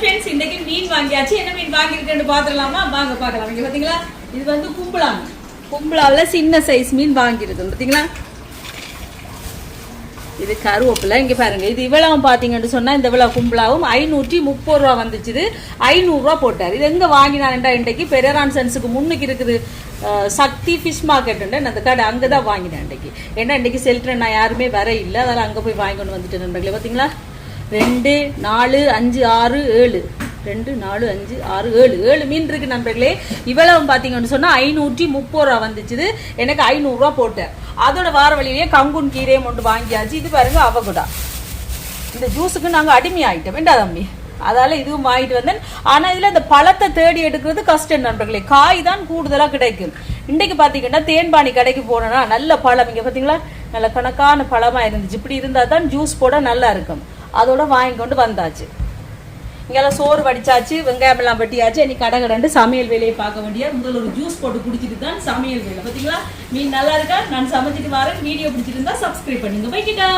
Friends இன்றைக்கு மீன் வாங்கியாச்சு. என்ன மீன் வாங்கியிருக்கேன்னு பார்த்துடலாமா? வாங்க பார்க்கலாம். இங்கே பார்த்தீங்களா இது வந்து கும்பலா கும்பலாவில் சின்ன சைஸ் மீன் வாங்கியிருக்கு. பாத்தீங்களா? இது கருவேப்பிலை. இங்கே பாருங்க. இது இவ்வளவு பார்த்தீங்கன்னு சொன்னால் இந்த இவ்வளவு கும்பலாவும் ஐநூற்றி முப்பது ரூபா வந்துச்சுது. ஐநூறுரூவா போட்டார். இது எங்கே வாங்கினான்டா இன்றைக்கு? பெரியரான் சென்ஸுக்கு முன்னுக்கு இருக்குது. சக்தி ஃபிஷ் மார்க்கெட்டு அந்த கடை அங்கே தான் வாங்கினேன் இன்றைக்கு. ஏன்னா இன்றைக்கி செல்ட்ரன் நான் யாருமே வர இல்லை அதனால் அங்கே போய் வாங்கி கொண்டு வந்துட்டு நண்பர்களே. பார்த்தீங்களா ரெண்டு நாலு அஞ்சு ஆறு ஏழு. ரெண்டு நாலு அஞ்சு ஆறு ஏழு. ஏழு மீன் இருக்கு நண்பர்களே. இவ்வளவு பார்த்தீங்கன்னு சொன்னால் ஐநூற்றி முப்பது ரூபா வந்துச்சுது. எனக்கு ஐநூறுரூவா போட்டேன். அதோட வார வழியிலேயே கங்குன் கீரையும் ஒன்று வாங்கியாச்சு. இது பாருங்க அவகுடா. இந்த ஜூஸுக்கு நாங்கள் அடிமையாயிட்டோம் வேண்டா தம்பி? அதால இதுவும் வாங்கிட்டு வந்தேன். ஆனா இதுல இந்த பழத்தை தேடி எடுக்கிறது கஷ்டம் நண்பர்களே. காய் தான் கூடுதலா கிடைக்கும். இன்றைக்கு பாத்தீங்கன்னா தேன்பாணி கடைக்கு போனோம்னா நல்ல பழம். இங்க பாத்தீங்களா? நல்ல கணக்கான பழமா இருந்துச்சு. இப்படி இருந்தா தான் ஜூஸ் போட நல்லா இருக்கும். அதோட வாங்கி கொண்டு வந்தாச்சு. இங்கெல்லாம் சோறு வடிச்சாச்சு வெங்காயம் எல்லாம் வெட்டியாச்சு. இன்னைக்கு கடை கடண்டு சமையல் வேலையை பார்க்க வேண்டிய முதல் ஒரு ஜூஸ் போட்டு குடிச்சிட்டு தான் சமையல் வேலை. பார்த்தீங்களா மீன் நல்லா இருக்கா? நான் சமைச்சிட்டு வரேன். வீடியோ பிடிச்சிருந்தா சப்ஸ்கிரைப் பண்ணுங்க. போய்கிட்டா